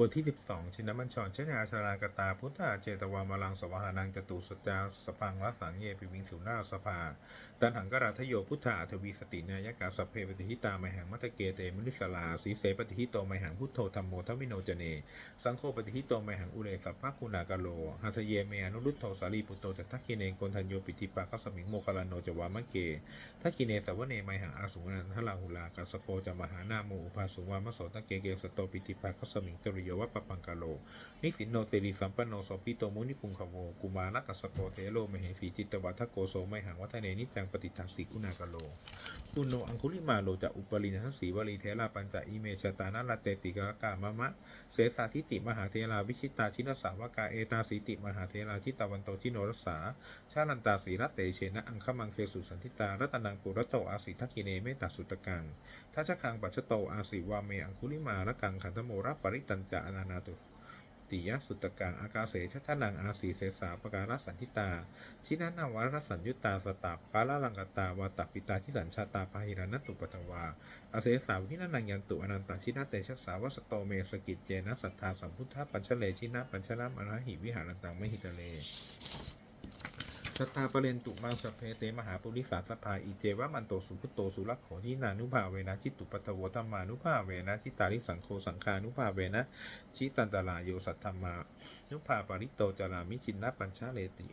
บทที่ 12 ชินมัญชรเชนาชารากตา พุทธาเจตวามาลังสวหานังจตุสจาสพังรัสังเยปิวิงสุนาสภา ตันหังกราทโยพุทธาทวีสตินายกาสเพปฏิหิตามหังมัตเกเตมุนิสลาสีเสปฏิหิโตมหังพุทโธธรรมโมทวิโนจเน สังโฆปฏิหิโตมหังอุเรสัพพคุณากาโลหัทเยเมอนุรุตโธสารีปุตโตจัตทัคคิเนกนทัญโยปิติปาคัสมิงโมคลานโนจวามะเกทัคคิเนสวเนมหังอาสุนันทลาหุลากัสโปจมหานาโมอุภาสุวามะโสตะเกเกสโตปิติปาคัสมิงตริยวะปะปังกาโล นิสินโนเตริสัมปันโนสปิโตมุนิปุงขโมกุมานะกัสโปเทโลมเหสีจิตตวัทโกโสไมหังวัฒเนนิจังปฏิทังสีกุณากาโล ปุณโนอังคุลิมาโลจะอุปรินัสสีวลีเทราปัญจะอิเมชตานาลาเตติกากามะมะ เสสาทิติมหาเทราวิชิตาชินสาวกาเอตาสีติมหาเทราทิตาวันโตทิโนรสาชาลันตาสีรัตเตเชนะอังคมังเคสุสันทิตารัตนังปุรโตอาสิทักกิเนเมตตาสุตกังทัชคังปัจจโตอาสิวาเมอังคุลิมาระกังขันธโมระปริตันจะอนานาตุ ติยสุตกังอากาเสชทนังอาสีเสสาปการสันทิตา ชินานาวรสันยุตตาสตาปปาลลังกตาวาตปิตาทิสัญชาตาพาหิรนัตตุปตวาอาเสสาวินานังยันตุอนันตชินาเตชะสาวสโตเมสกิจเจนะสัทธาสัมพุทธปัญชเลชินาปัญชรามอรหิวิหารันตังมหิตเล ชตาปเรนตุมังสเพเตมหาปุริสาสภาอิเจวะมันโตสุขุโตสุรักโขทินานุภาเวนะชิตุปัตโวธรรมานุภาเวนะชิตาริสังโฆสังคานุภาเวนะชิตันตลาโยสัทธรรมานุภาปริโตจารามิชินนะปัญชาเลติ